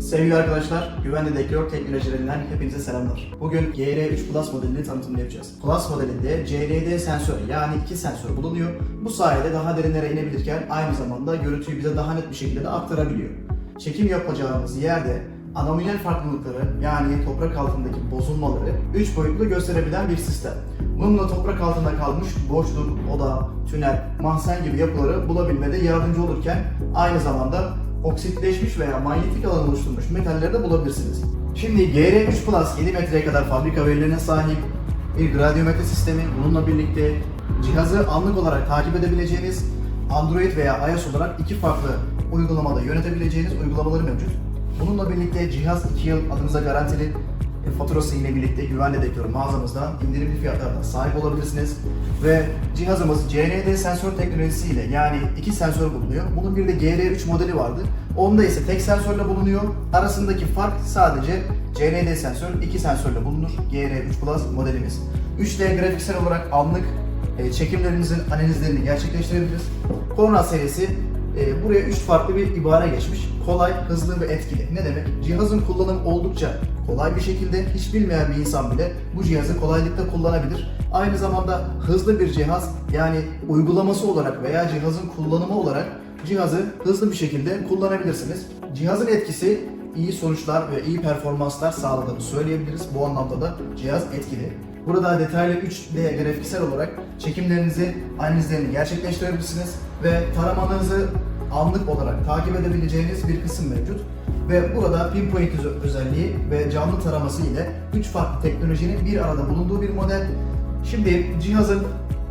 Sevgili arkadaşlar, güvenli dekor teknolojilerinden hepinize selamlar. Bugün GR3 Plus modelini tanıtımını yapacağız. Plus modelinde CLD sensörü yani iki sensör bulunuyor. Bu sayede daha derinlere inebilirken aynı zamanda görüntüyü bize daha net bir şekilde de aktarabiliyor. Çekim yapacağımız yerde anomalel farklılıkları yani toprak altındaki bozulmaları 3 boyutlu gösterebilen bir sistem. Bununla toprak altında kalmış boşluk, oda, tünel, mahzen gibi yapıları bulabilmede yardımcı olurken aynı zamanda oksitleşmiş veya manyetik alan oluşturmuş metalleri de bulabilirsiniz. Şimdi GR3 Plus 7 metreye kadar fabrika verilerine sahip bir gradyometre sistemi bununla birlikte cihazı anlık olarak takip edebileceğiniz Android veya iOS olarak iki farklı uygulamada yönetebileceğiniz uygulamaları mevcut. Bununla birlikte cihaz 2 yıl adınıza garantili e, faturası ile birlikte güvenli dekor mağazamızdan indirimli fiyatlardan sahip olabilirsiniz. Ve cihazımız CND sensör teknolojisiyle yani iki sensör bulunuyor. Bunun bir de GR3 modeli vardı. Onda ise tek sensörle bulunuyor. Arasındaki fark sadece CND sensör, iki sensörle bulunur. GR3 Plus modelimiz. 3D grafiksel olarak anlık e, çekimlerinizin analizlerini gerçekleştirebiliriz. Corona serisi e, buraya üç farklı bir ibare geçmiş. Kolay, hızlı ve etkili. Ne demek? Cihazın kullanımı oldukça kolay bir şekilde hiç bilmeyen bir insan bile bu cihazı kolaylıkla kullanabilir. Aynı zamanda hızlı bir cihaz yani uygulaması olarak veya cihazın kullanımı olarak cihazı hızlı bir şekilde kullanabilirsiniz. Cihazın etkisi iyi sonuçlar ve iyi performanslar sağladığını söyleyebiliriz. Bu anlamda da cihaz etkili. Burada detaylı 3D grafiksel olarak çekimlerinizi, analizlerini gerçekleştirebilirsiniz ve taramanızı anlık olarak takip edebileceğiniz bir kısım mevcut. Ve burada pinpoint öz- özelliği ve canlı taraması ile 3 farklı teknolojinin bir arada bulunduğu bir model. Şimdi cihazın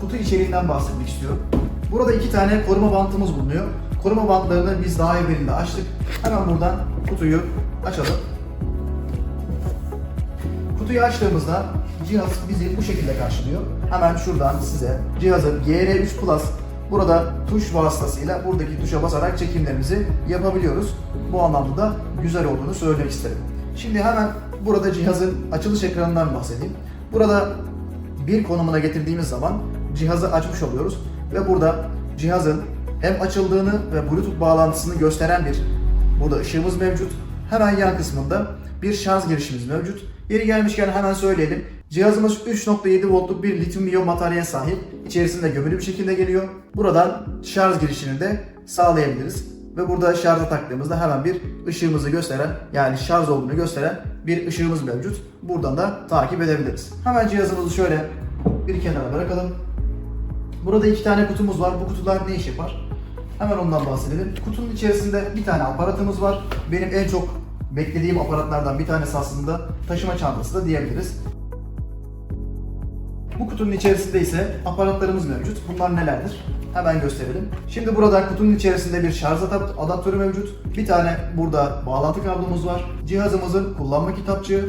kutu içeriğinden bahsetmek istiyorum. Burada iki tane koruma bantımız bulunuyor. Koruma bantlarını biz daha evvelinde açtık. Hemen buradan kutuyu açalım. Kutuyu açtığımızda cihaz bizi bu şekilde karşılıyor. Hemen şuradan size cihazın GR3 Plus burada tuş vasıtasıyla buradaki tuşa basarak çekimlerimizi yapabiliyoruz. Bu anlamda da güzel olduğunu söylemek isterim. Şimdi hemen burada cihazın açılış ekranından bahsedeyim. Burada bir konumuna getirdiğimiz zaman cihazı açmış oluyoruz ve burada cihazın hem açıldığını ve Bluetooth bağlantısını gösteren bir burada ışığımız mevcut. Hemen yan kısmında bir şarj girişimiz mevcut. Yeri gelmişken hemen söyleyelim. Cihazımız 3.7 voltluk bir lityum iyon bataryaya sahip. İçerisinde gömülü bir şekilde geliyor. Buradan şarj girişini de sağlayabiliriz. Ve burada şarja taktığımızda hemen bir ışığımızı gösteren yani şarj olduğunu gösteren bir ışığımız mevcut. Buradan da takip edebiliriz. Hemen cihazımızı şöyle bir kenara bırakalım. Burada iki tane kutumuz var. Bu kutular ne iş yapar? Hemen ondan bahsedelim. Kutunun içerisinde bir tane aparatımız var. Benim en çok beklediğim aparatlardan bir tanesi aslında taşıma çantası da diyebiliriz. Bu kutunun içerisinde ise aparatlarımız mevcut. Bunlar nelerdir? Hemen gösterelim. Şimdi burada kutunun içerisinde bir şarj adap- adaptörü mevcut. Bir tane burada bağlantı kablomuz var. Cihazımızın kullanma kitapçığı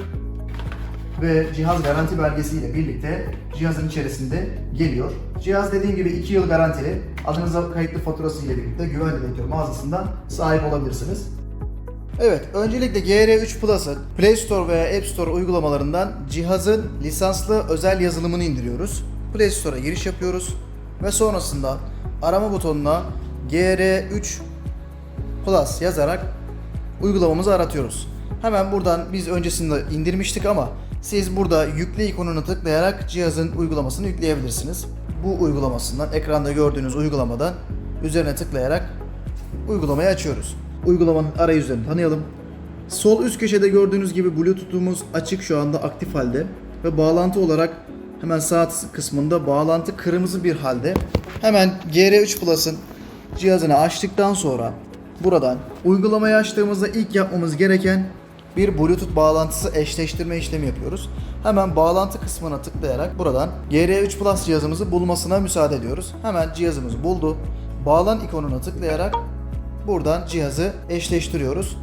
ve cihaz garanti belgesiyle birlikte cihazın içerisinde geliyor. Cihaz dediğim gibi 2 yıl garantili. Adınıza kayıtlı faturası ile birlikte güvenli dekor mağazasından sahip olabilirsiniz. Evet, öncelikle GR3 Plus'ın Play Store veya App Store uygulamalarından cihazın lisanslı özel yazılımını indiriyoruz. Play Store'a giriş yapıyoruz ve sonrasında arama butonuna GR3 Plus yazarak uygulamamızı aratıyoruz. Hemen buradan biz öncesinde indirmiştik ama siz burada yükle ikonuna tıklayarak cihazın uygulamasını yükleyebilirsiniz. Bu uygulamasından ekranda gördüğünüz uygulamadan üzerine tıklayarak uygulamayı açıyoruz. Uygulamanın arayüzlerini tanıyalım. Sol üst köşede gördüğünüz gibi Bluetooth'umuz açık şu anda aktif halde ve bağlantı olarak hemen sağ kısmında bağlantı kırmızı bir halde. Hemen GR3 Plus'ın cihazını açtıktan sonra buradan uygulamayı açtığımızda ilk yapmamız gereken bir Bluetooth bağlantısı eşleştirme işlemi yapıyoruz. Hemen bağlantı kısmına tıklayarak buradan GR3 Plus cihazımızı bulmasına müsaade ediyoruz. Hemen cihazımızı buldu. Bağlan ikonuna tıklayarak buradan cihazı eşleştiriyoruz.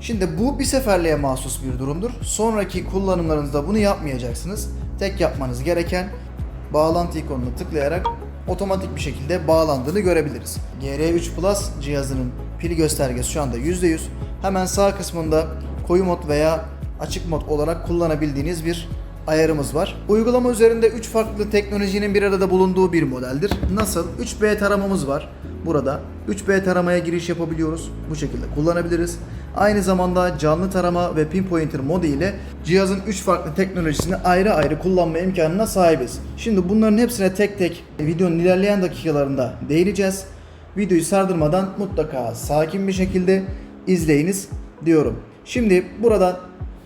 Şimdi bu bir seferliğe mahsus bir durumdur. Sonraki kullanımlarınızda bunu yapmayacaksınız. Tek yapmanız gereken bağlantı ikonuna tıklayarak otomatik bir şekilde bağlandığını görebiliriz. GR3 Plus cihazının pil göstergesi şu anda %100. Hemen sağ kısmında koyu mod veya açık mod olarak kullanabildiğiniz bir ayarımız var. Uygulama üzerinde 3 farklı teknolojinin bir arada bulunduğu bir modeldir. Nasıl? 3B taramamız var burada. 3B taramaya giriş yapabiliyoruz. Bu şekilde kullanabiliriz. Aynı zamanda canlı tarama ve pinpointer modu ile cihazın 3 farklı teknolojisini ayrı ayrı kullanma imkanına sahibiz. Şimdi bunların hepsine tek tek videonun ilerleyen dakikalarında değineceğiz. Videoyu sardırmadan mutlaka sakin bir şekilde izleyiniz diyorum. Şimdi buradan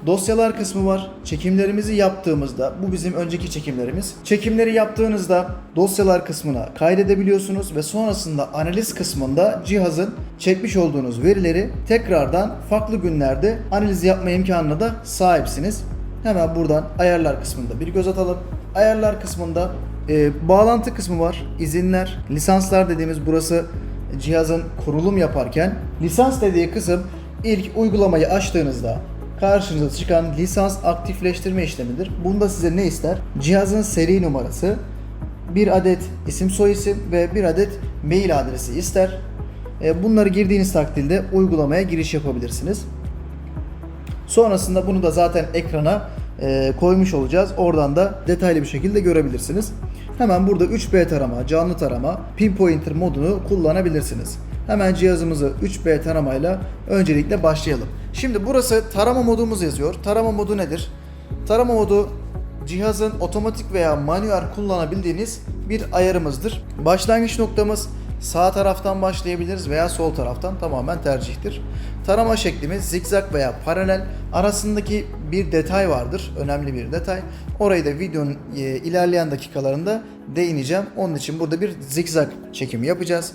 dosyalar kısmı var. Çekimlerimizi yaptığımızda bu bizim önceki çekimlerimiz. Çekimleri yaptığınızda dosyalar kısmına kaydedebiliyorsunuz ve sonrasında analiz kısmında cihazın çekmiş olduğunuz verileri tekrardan farklı günlerde analiz yapma imkanına da sahipsiniz. Hemen buradan ayarlar kısmında bir göz atalım. Ayarlar kısmında e, bağlantı kısmı var. İzinler, lisanslar dediğimiz burası cihazın kurulum yaparken lisans dediği kısım ilk uygulamayı açtığınızda karşınıza çıkan lisans aktifleştirme işlemidir. Bunda size ne ister? Cihazın seri numarası, bir adet isim soyisim ve bir adet mail adresi ister. E, Bunları girdiğiniz takdirde uygulamaya giriş yapabilirsiniz. Sonrasında bunu da zaten ekrana e, koymuş olacağız. Oradan da detaylı bir şekilde görebilirsiniz. Hemen burada 3B tarama, canlı tarama, pinpointer modunu kullanabilirsiniz. Hemen cihazımızı 3B taramayla öncelikle başlayalım. Şimdi burası tarama modumuz yazıyor. Tarama modu nedir? Tarama modu cihazın otomatik veya manuel kullanabildiğiniz bir ayarımızdır. Başlangıç noktamız sağ taraftan başlayabiliriz veya sol taraftan tamamen tercihtir. Tarama şeklimiz zikzak veya paralel arasındaki bir detay vardır. Önemli bir detay. Orayı da videonun e, ilerleyen dakikalarında değineceğim. Onun için burada bir zikzak çekimi yapacağız.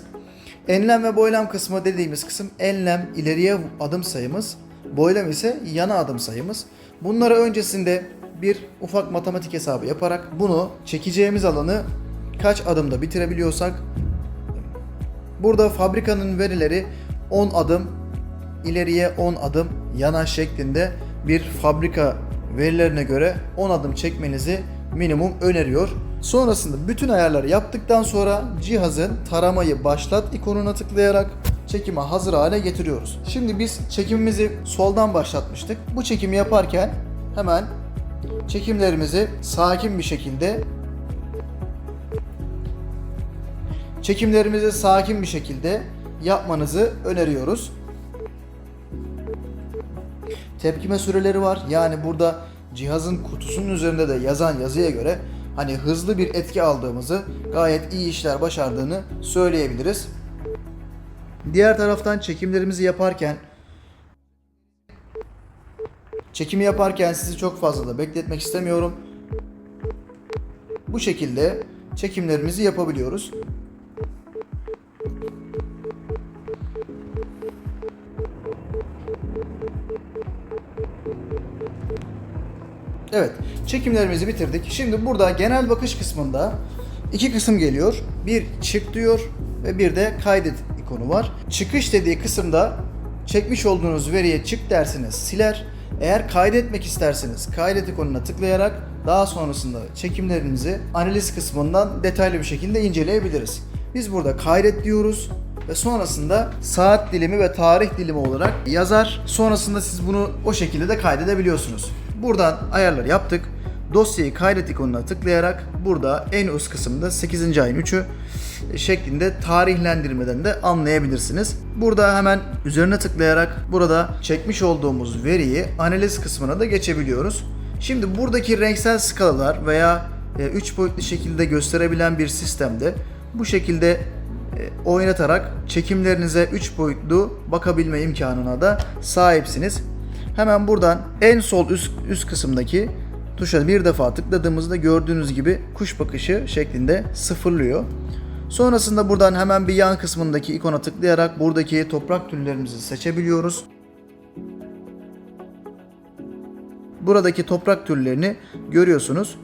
Enlem ve boylam kısmı dediğimiz kısım enlem ileriye adım sayımız, boylam ise yana adım sayımız. Bunları öncesinde bir ufak matematik hesabı yaparak bunu çekeceğimiz alanı kaç adımda bitirebiliyorsak burada fabrikanın verileri 10 adım ileriye 10 adım yana şeklinde bir fabrika verilerine göre 10 adım çekmenizi minimum öneriyor. Sonrasında bütün ayarları yaptıktan sonra cihazın taramayı başlat ikonuna tıklayarak çekime hazır hale getiriyoruz. Şimdi biz çekimimizi soldan başlatmıştık. Bu çekimi yaparken hemen çekimlerimizi sakin bir şekilde çekimlerimizi sakin bir şekilde yapmanızı öneriyoruz. Tepkime süreleri var. Yani burada cihazın kutusunun üzerinde de yazan yazıya göre hani hızlı bir etki aldığımızı, gayet iyi işler başardığını söyleyebiliriz. Diğer taraftan çekimlerimizi yaparken çekimi yaparken sizi çok fazla da bekletmek istemiyorum. Bu şekilde çekimlerimizi yapabiliyoruz. Evet, çekimlerimizi bitirdik. Şimdi burada genel bakış kısmında iki kısım geliyor. Bir çık diyor ve bir de kaydet ikonu var. Çıkış dediği kısımda çekmiş olduğunuz veriye çık dersiniz siler. Eğer kaydetmek isterseniz kaydet ikonuna tıklayarak daha sonrasında çekimlerinizi analiz kısmından detaylı bir şekilde inceleyebiliriz. Biz burada kaydet diyoruz ve sonrasında saat dilimi ve tarih dilimi olarak yazar. Sonrasında siz bunu o şekilde de kaydedebiliyorsunuz. Buradan ayarları yaptık. Dosyayı kaydet ikonuna tıklayarak burada en üst kısımda 8. ayın 3'ü şeklinde tarihlendirmeden de anlayabilirsiniz. Burada hemen üzerine tıklayarak burada çekmiş olduğumuz veriyi analiz kısmına da geçebiliyoruz. Şimdi buradaki renksel skalalar veya 3 boyutlu şekilde gösterebilen bir sistemde bu şekilde e, oynatarak çekimlerinize 3 boyutlu bakabilme imkanına da sahipsiniz. Hemen buradan en sol üst, üst kısımdaki tuşa bir defa tıkladığımızda gördüğünüz gibi kuş bakışı şeklinde sıfırlıyor. Sonrasında buradan hemen bir yan kısmındaki ikona tıklayarak buradaki toprak türlerimizi seçebiliyoruz. Buradaki toprak türlerini görüyorsunuz.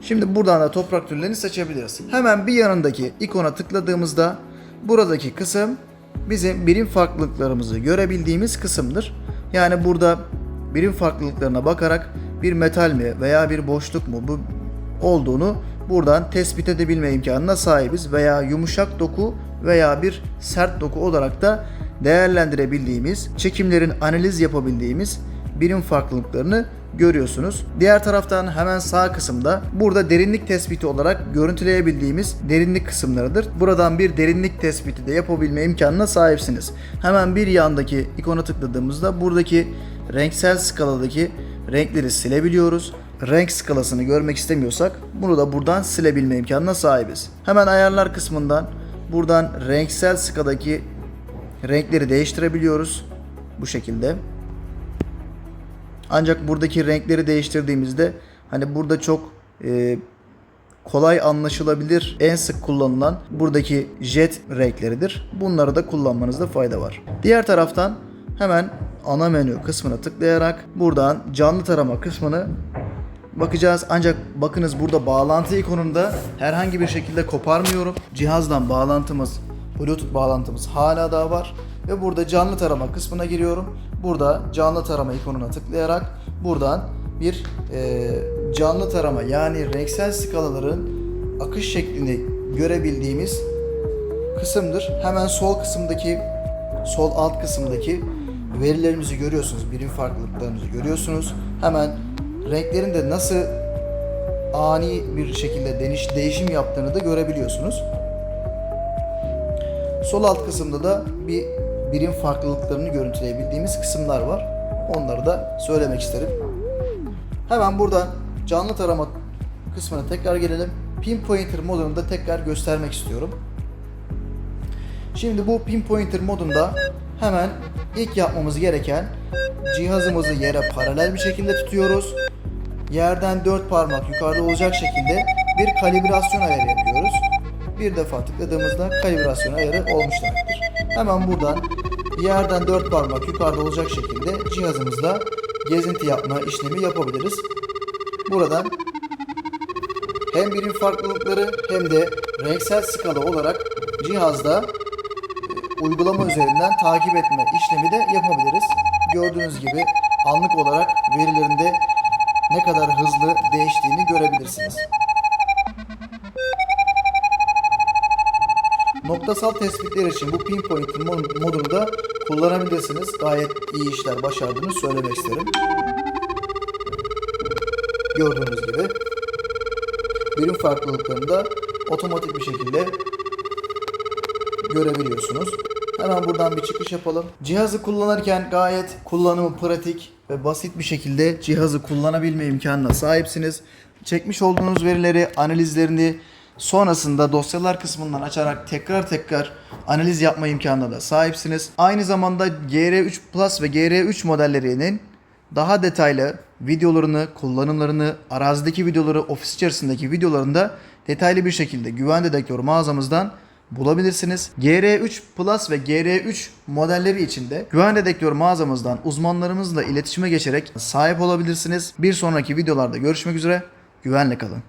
Şimdi buradan da toprak türlerini seçebiliriz. Hemen bir yanındaki ikona tıkladığımızda buradaki kısım bizim birim farklılıklarımızı görebildiğimiz kısımdır. Yani burada birim farklılıklarına bakarak bir metal mi veya bir boşluk mu bu olduğunu buradan tespit edebilme imkanına sahibiz veya yumuşak doku veya bir sert doku olarak da değerlendirebildiğimiz, çekimlerin analiz yapabildiğimiz birim farklılıklarını görüyorsunuz. Diğer taraftan hemen sağ kısımda burada derinlik tespiti olarak görüntüleyebildiğimiz derinlik kısımlarıdır. Buradan bir derinlik tespiti de yapabilme imkanına sahipsiniz. Hemen bir yandaki ikona tıkladığımızda buradaki renksel skaladaki renkleri silebiliyoruz. Renk skalasını görmek istemiyorsak bunu da buradan silebilme imkanına sahibiz. Hemen ayarlar kısmından buradan renksel skaladaki renkleri değiştirebiliyoruz. Bu şekilde. Ancak buradaki renkleri değiştirdiğimizde hani burada çok e, kolay anlaşılabilir en sık kullanılan buradaki jet renkleridir. Bunları da kullanmanızda fayda var. Diğer taraftan hemen ana menü kısmına tıklayarak buradan canlı tarama kısmını bakacağız. Ancak bakınız burada bağlantı ikonunda herhangi bir şekilde koparmıyorum. Cihazdan bağlantımız, Bluetooth bağlantımız hala daha var. Ve burada canlı tarama kısmına giriyorum. Burada canlı tarama ikonuna tıklayarak buradan bir e, canlı tarama yani renksel skalaların akış şeklini görebildiğimiz kısımdır. Hemen sol kısımdaki sol alt kısımdaki verilerimizi görüyorsunuz. Birim farklılıklarımızı görüyorsunuz. Hemen renklerin de nasıl ani bir şekilde deniş, değişim yaptığını da görebiliyorsunuz. Sol alt kısımda da bir birim farklılıklarını görüntüleyebildiğimiz kısımlar var. Onları da söylemek isterim. Hemen buradan canlı tarama kısmına tekrar gelelim. Pinpointer modunu da tekrar göstermek istiyorum. Şimdi bu pinpointer modunda hemen ilk yapmamız gereken cihazımızı yere paralel bir şekilde tutuyoruz. Yerden 4 parmak yukarıda olacak şekilde bir kalibrasyon ayarı yapıyoruz. Bir defa tıkladığımızda kalibrasyon ayarı olmuş demektir. Hemen buradan yerden 4 parmak yukarıda olacak şekilde cihazımızda gezinti yapma işlemi yapabiliriz. Buradan hem birim farklılıkları hem de renksel skala olarak cihazda uygulama üzerinden takip etme işlemi de yapabiliriz. Gördüğünüz gibi anlık olarak verilerinde ne kadar hızlı değiştiğini görebilirsiniz. Noktasal tespitler için bu pinpoint mod- modunu da kullanabilirsiniz. Gayet iyi işler başardığını söylemek isterim. Gördüğünüz gibi birim farklılıklarını da otomatik bir şekilde görebiliyorsunuz. Hemen buradan bir çıkış yapalım. Cihazı kullanırken gayet kullanımı pratik ve basit bir şekilde cihazı kullanabilme imkanına sahipsiniz. Çekmiş olduğunuz verileri, analizlerini sonrasında dosyalar kısmından açarak tekrar tekrar analiz yapma imkanına da sahipsiniz. Aynı zamanda GR3 Plus ve GR3 modellerinin daha detaylı videolarını, kullanımlarını, arazideki videoları, ofis içerisindeki videolarını da detaylı bir şekilde güven dedektör mağazamızdan bulabilirsiniz. GR3 Plus ve GR3 modelleri için de güven dedektör mağazamızdan uzmanlarımızla iletişime geçerek sahip olabilirsiniz. Bir sonraki videolarda görüşmek üzere. Güvenle kalın.